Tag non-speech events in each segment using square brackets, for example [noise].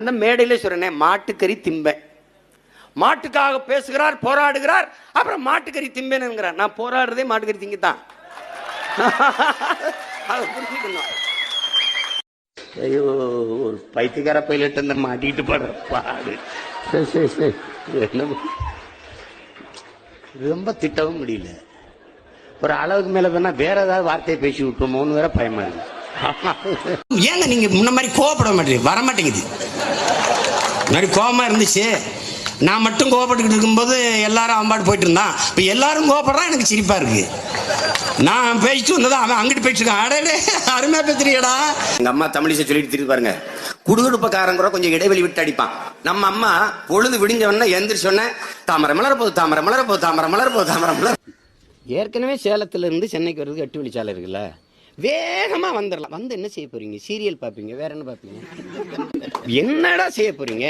அந்த மேடையில சொல்றேனே மாட்டுக்கறி திம்பேன் மாட்டுக்காக பேசுகிறார் போராடுகிறார் அப்புறம் மாட்டுக்கறி திம்பேனுங்கிறார் நான் போராடுறதே மாட்டுக்கறி [laughs] அதை புரிஞ்சுக்கணும். ஐயோ ஒரு பைத்தியக்கார பைலட் அந்த மாட்டிட்டு படுற பாடு. சரி சரி சரி. என்ன? ரொம்ப திட்டவும் முடியல. ஒரு அளவுக்கு மேல வேணா வேற ஏதாவது வார்த்தையை பேசி விட்டுருமோன்னு வேற பயமா இருக்கு. ஏங்க நீங்க முன்ன மாதிரி கோவப்பட மாட்டீங்க. வர மாட்டேங்குது முன்னாடி கோவமா இருந்துச்சு. நான் மட்டும் கோவப்பட்டுக்கிட்டு இருக்கும்போது எல்லாரும் அவன் பாட்டு போயிட்டு இருந்தான். இப்போ எல்லாரும் கோவப்படுறான் எனக்கு சிரிப்பா இருக்கு. நான் பேசிட்டு வந்தது அவன் அங்கிட்டு போயிட்டு இருக்கான். அடடே அருமையா பேசுறீங்கடா. எங்க அம்மா தமிழிசை சொல்லிட்டு திருப்பி பாருங்க. குடுகுடுப்பக்காரன் கூட கொஞ்சம் இடைவெளி விட்டு அடிப்பான். நம்ம அம்மா பொழுது விடிஞ்சவன எந்திரிச்ச உடனே தாமரை மலர போகுது தாமரை மலர போகுது தாமரை மலர போகுது தாமரை மலர் ஏற்கனவே சேலத்துல இருந்து சென்னைக்கு வர்றதுக்கு எட்டு வழிச்சாலை இருக்குல்ல? வேகமாக வந்துடலாம் வந்து என்ன செய்ய போகிறீங்க சீரியல் பார்ப்பீங்க. வேற என்ன பார்ப்பீங்க? என்னடா செய்ய போகிறீங்க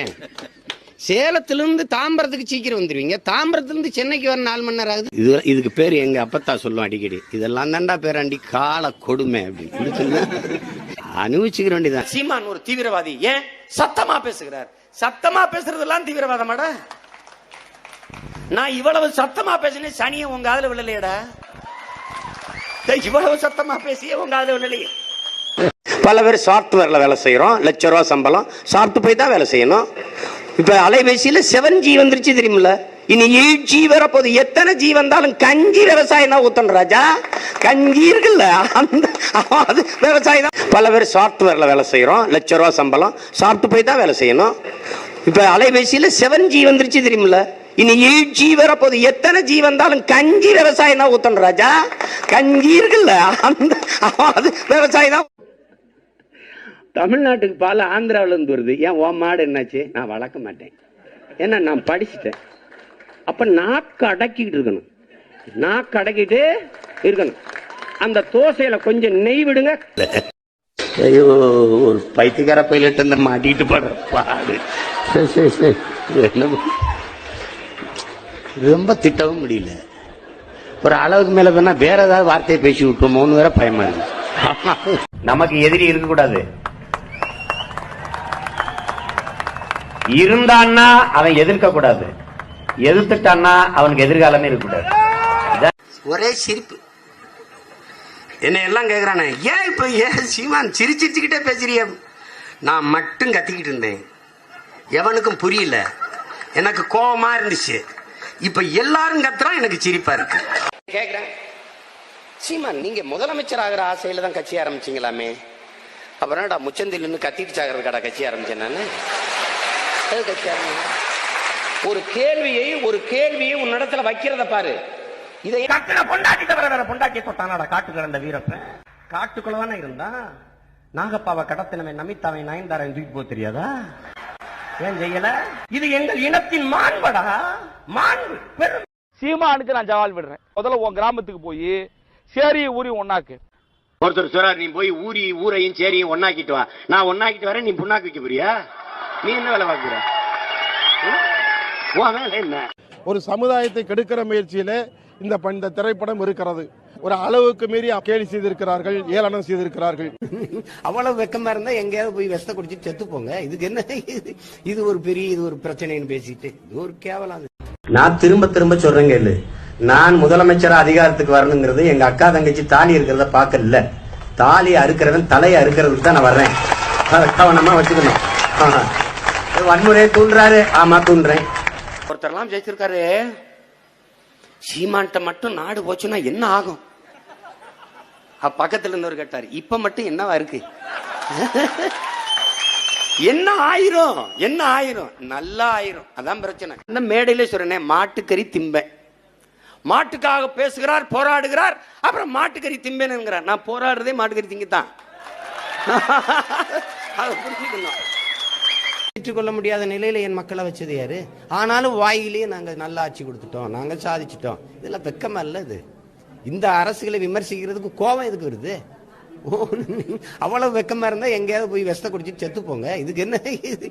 சேலத்திலிருந்து தாம்பரத்துக்கு சீக்கிரம் வந்துடுவீங்க தாம்பரத்துலேருந்து சென்னைக்கு வர நாலு மணி நேரம் ஆகுது. இது இதுக்கு பேர் எங்கள் அப்பத்தா சொல்லுவோம் அடிக்கடி. இதெல்லாம் தாண்டா பேராண்டி. கால கொடுமை அப்படின்னு அனுபவிச்சுக்கிற வேண்டியதான் சீமான் ஒரு தீவிரவாதி. ஏன்? சத்தமா பேசுகிறார். சத்தமா பேசுறதெல்லாம் தீவிரவாதமாடா. நான் இவ்வளவு சத்தமா பேசினேன் சனியை உங்க அதில் விழலையடா இவ்வளவு சத்தமா பேசிய உங்க காதுல விழலையே பல பேர் சாஃப்ட்வேரில் வேலை செய்கிறோம் லட்ச ரூபா சம்பளம். சாப்பிட்டு போய் தான் வேலை செய்யணும். இப்போ அலைபேசியில் செவன் ஜி வந்துருச்சு தெரியுமில்ல? இனி எயிட் ஜி வரப்போகுது. எத்தனை ஜி வந்தாலும் கஞ்சி விவசாயம் தான் ஊத்தணும் ராஜா. கஞ்சி இருக்குல்ல அந்த அது விவசாயம் தான். பல பேர் சாஃப்ட்வேரில் வேலை செய்கிறோம் லட்ச ரூபா சம்பளம். சாப்பிட்டு போய் தான் வேலை செய்யணும். இப்போ அலைபேசியில் செவன் ஜி வந்துருச்சு தெரியுமில்ல? இனி எயிட் ஜி வரப்போகுது எத்தனை ஜி வந்தாலும் கஞ்சி விவசாயம் தான் ஊத்தணும் ராஜா. கஞ்சி இருக்குல்ல அந்த அது விவசாயம் தான் தமிழ்நாட்டுக்கு பால் ஆந்திராவில இருந்து வருது. ஏன் ஓ மாடு என்னாச்சு? நான் வளர்க்க மாட்டேன். ஏன்னா நான் படிச்சுட்டேன். அப்ப நாக்கு அடக்கிக்கிட்டு இருக்கணும். நாக்கு அடக்கிட்டு இருக்கணும். அந்த தோசையில கொஞ்சம் நெய் விடுங்க. ஐயோ ஒரு பைத்தியக்கார அந்த மாட்டிட்டு படுற பாடு. சரி சரி சரி. என்ன? ரொம்ப திட்டவும் முடியல. ஒரு அளவுக்கு மேல வேணா வேற ஏதாவது வார்த்தையை பேசி விட்டுருமோன்னு வேற பயமா இருக்கு. நமக்கு எதிரி இருக்கக்கூடாது. இருந்தான்னா அவன் எதிர்க்க கூடாது எதிர்த்துட்டான்னா அவனுக்கு எதிர்காலமே இருக்கக்கூடாது. ஒரே சிரிப்பு. என்ன எல்லாம் கேக்குறானே ஏன் இப்ப ஏன் சீமான் சிரிச்சிருச்சுக்கிட்டே பேசுறிய? நான் மட்டும் கத்திக்கிட்டு இருந்தேன். எவனுக்கும் புரியல. எனக்கு கோபமா இருந்துச்சு. இப்ப எல்லாரும் கத்துறான் எனக்கு சிரிப்பா இருக்கு. கேக்குறேன். சீமான் நீங்க முதலமைச்சர் ஆகிற ஆசையில தான் கட்சி ஆரம்பிச்சீங்களாமே? அப்புறம் என்னடா முச்சந்தில் நின்று கத்திட்டு சாகிறதுக்காடா கட்சி ஆரம்பிச்சேன் நானு? கட்சி ஆரம்பிங்க ஒரு கேள்வியை ஒரு கேள்வியை உன்னிடத்துல வைக்கிறத பாரு. இதை கட்டின பொண்டாட்டி தவிர வேற பொண்டாட்டியை தொட்டானாடா காட்டு கிடந்த வீரப்பன். காட்டுக்குள்ள தானே இருந்தா நாகப்பாவை கடத்தினவன் நமித்தாவை நயன்தாரன் தூக்கி போக தெரியாதா? ஏன் செய்யல? இது எங்கள் இனத்தின் மாண்படா? மாண்பு பெரும் சீமானுக்கு நான் சவால் விடுறேன். முதல்ல உன் கிராமத்துக்கு போய் சேரி ஊரி ஒன்னாக்கு ஒருத்தர் சொல்றாரு நீ போய் ஊரி ஊரையும் சேரியும் ஒன்னாக்கிட்டு வா. நான் ஒன்னாக்கிட்டு வரேன் நீ புண்ணாக்கு வைக்க போறியா? நீ என்ன வேலை பார்க்குற உன் வேலை என்ன? ஒரு சமுதாயத்தை கெடுக்கிற முயற்சியிலே இந்த இந்த திரைப்படம் இருக்கிறது. ஒரு அளவுக்கு மீறி கேலி செய்திருக்கிறார்கள் ஏளனம் செய்திருக்கிறார்கள். [laughs] அவ்வளவு வெக்கமா இருந்தா எங்கேயாவது போய் விஷத்தை குடிச்சிட்டு செத்து போங்க. இதுக்கு என்ன? இது ஒரு பெரிய இது ஒரு பிரச்சனைன்னு பேசிட்டு. இது ஒரு கேவலம் அது. நான் திரும்ப திரும்ப சொல்றேங்க இல்ல நான் முதலமைச்சரா அதிகாரத்துக்கு வரணுங்கிறது எங்க அக்கா தங்கச்சி தாலி இருக்கிறத பார்க்கல. தாலி அறுக்கிறவன் தலையை அறுக்கிறதுக்கு தான் நான் வர்றேன். அதை கவனமா வச்சுக்கணும். வன்முறையை தூண்டுறாரு. ஆமா தூண்டுறேன். ஒருத்தர்லாம் ஜெயிச்சிருக்காரு. சீமான்ட்ட மட்டும் நாடு போச்சுன்னா என்ன ஆகும்? பக்கத்துல இருந்தவர் கேட்டாரு இப்ப மட்டும் என்னவா இருக்கு? என்ன ஆயிரும்? என்ன ஆயிரும்? நல்லா ஆயிரும். அதான் பிரச்சனை. இந்த மேடையில சொல்றேன் மாட்டுக்கறி திம்பேன் மாட்டுக்காக பேசுகிறார் போராடுகிறார் அப்புறம் மாட்டுக்கறி திம்பேனுங்கிறார் நான் போராடுறதே மாட்டுக்கறி திங்கத்தான். அதை புரிஞ்சுக்கணும். ஏற்றுக்கொள்ள முடியாத நிலையில என் மக்களை வச்சது யாரு? ஆனாலும் வாயிலேயே நாங்க நல்லா ஆட்சி கொடுத்துட்டோம். நாங்க சாதிச்சிட்டோம். இதெல்லாம் வெக்கமா இல்ல இது. இந்த அரசுகளை விமர்சிக்கிறதுக்கு கோபம் எதுக்கு வருது? அவ்வளவு வெக்கமா இருந்தா எங்கேயாவது போய் விஷத்தை குடிச்சிட்டு செத்து போங்க. இதுக்கு என்ன இது?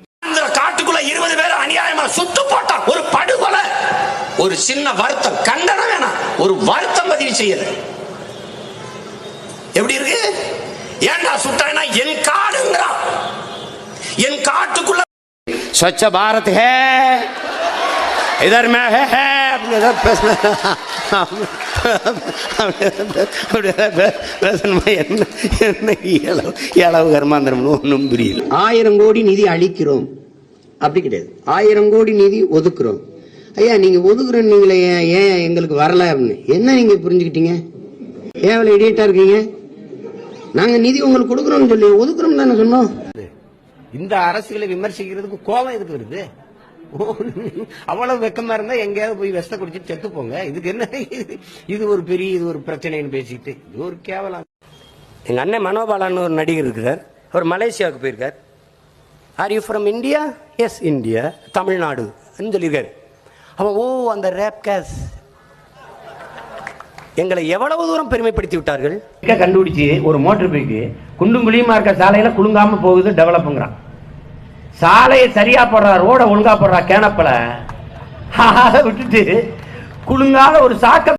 காட்டுக்குள்ள இருபது பேர் அநியாயமா சுத்து போட்டான் ஒரு படுகொலை ஒரு சின்ன வருத்தம் கண்டனம் வேணாம். ஒரு வருத்தம் பதிவு செய்யல. எப்படி இருக்கு? ஏன்டா சுட்டானா என் காடுங்கிறான். அப்படி ஏதாவது பே- பேசணுமா? என்ன என்ன இளவு இளவு கர்மாந்திரம்னு ஒன்றும் புரியல. ஆயிரம் கோடி நிதி அளிக்கிறோம். அப்படி கிடையாது. ஆயிரம் கோடி நிதி ஒதுக்குறோம். ஐயா நீங்க ஒதுக்குற நீங்களே ஏன் ஏன் எங்களுக்கு வரல அப்படின்னு? என்ன நீங்க புரிஞ்சுக்கிட்டீங்க? ஏன் இவ்வளவு இடியட்டா இருக்கீங்க? நாங்க நிதி உங்களுக்கு கொடுக்குறோம்னு சொல்லி ஒதுக்குறோம் தானே சொன்னோம். இந்த அரசுகளை விமர்சிக்கிறதுக்கு கோபம் எதுக்கு வருது? ஓ, அவ்வளவு வெக்கமா இருந்தா எங்கேயாவது போய் வெஸ்ட குடிச்சிட்டு செத்து போங்க. இதுக்கு என்ன? இது- இது ஒரு பெரிய இது ஒரு பிரச்சனைன்னு பேசிக்கிட்டு. இது ஒரு கேவலம். எங்க அண்ணன் மனோபாலான்னு ஒரு நடிகர் இருக்கிறார். அவர் மலேசியாவுக்கு போயிருக்கார். Are you from India yes India Tamil Nadu. சொல்லியிருக்காரு. அவன் ஓ அந்த ரேப் கேஸ் எங்களை எவ்வளவு தூரம் பெருமைப்படுத்தி விட்டார்கள்? கண்டுபிடிச்சு ஒரு மோட்டர் பைக்கு குண்டும் குழியுமா இருக்க சாலையில குலுங்காம போகுது டெவலப்புங்கிறான் சாலையை சரியா போடுறா ரோட ஒழுங்கா போடுறா கேனப்பல [laughs] அதை விட்டுட்டு குலுங்காத ஒரு சாக்க